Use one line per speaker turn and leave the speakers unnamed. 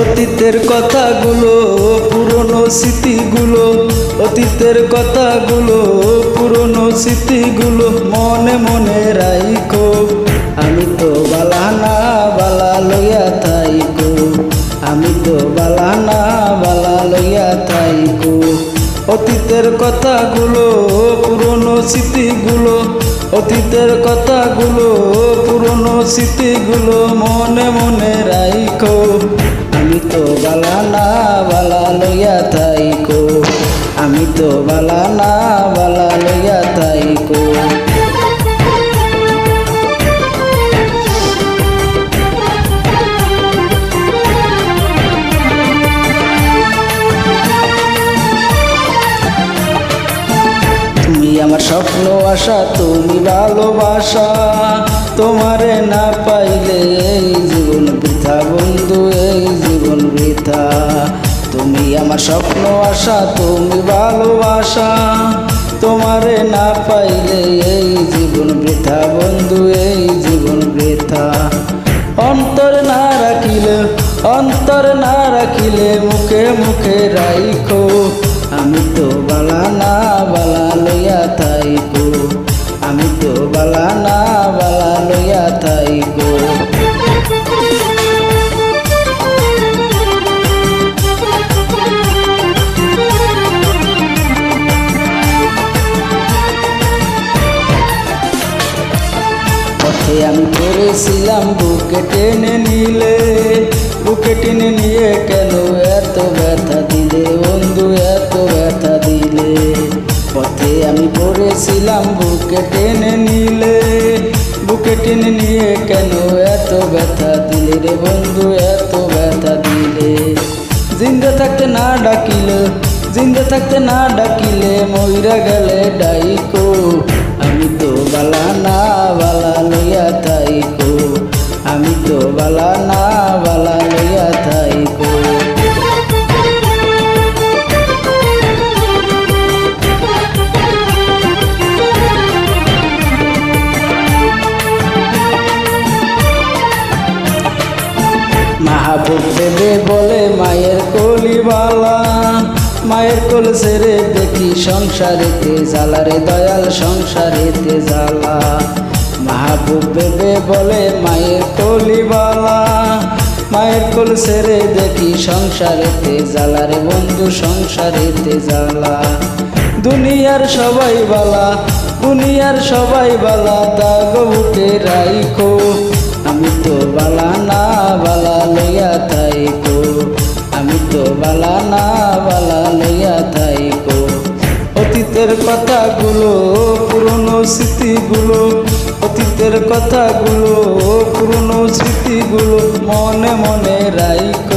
অতীতের কথাগুলো, পুরনো স্মৃতিগুলো, অতীতের কথাগুলো, পুরনো স্মৃতিগুলো মনে মনে রাইকো আমি তো বালানা বালা লইয়া থাইকো। আমি তো বালানা বালা লইয়া থাইকো। অতীতের কথাগুলো, পুরনো স্মৃতিগুলো, অতীতের কথাগুলো, পুরনো স্মৃতিগুলো মনে মনে রাইকো তো বালানা বালা লইয়া থাইকো আমি তো বালানা বালা লইয়া থাইকো আমার স্বপ্ন আশা, তুমি ভালোবাসা। তোমারে না পাইলে তোমারে না পাইলে এই জীবন বৃথা, বন্ধু, এই জীবন বৃথা। অন্তর না রাখিলে, অন্তর না রাখিলে মুখে মুখে রাইখো, আমি পথে আমি পড়েছিলাম বুকে টেনে নিলে। বুকে টেনে নিয়ে কেন এত ব্যথা দিলে? বন্ধু, এত ব্যথা দিলে। পথে আমি পড়েছিলাম বুকে টেনে নিলে। বুকে টেনে নিয়ে কেন এত ব্যথা দিলে রে বন্ধু, এত ব্যথা দিলে? জিন্দে থাকতে না ডাকিলে, জিন্দে থাকতে না ডাকিলে ময়রা গেলে ডাইকো। আমি তো বালা না মাহবুব দেবে বলে, মায়ের কলিবালা মায়ের কোল সেরে দেখি সংসারেতে জ্বালারে দয়াল, সংসারেতে জ্বালা। মাহবুব দেবে বলে, মায়ের কলিবালা মায়ের কোল সেরে দেখি সংসারেতে জ্বালারে বন্ধু, সংসারেতে জ্বালা। দুনিয়ার সবাই বালা, দুনিয়ার সবাই বালা তা বুকে রাইখো। আমি তো বালা না বালা লইয়া থাইকো। আমি তো বালা না বালা লইয়া থাইকো। অতীতের কথাগুলো, পুরনো স্মৃতিগুলো, অতীতের কথাগুলো, পুরনো স্মৃতিগুলো মনে মনে রাইকো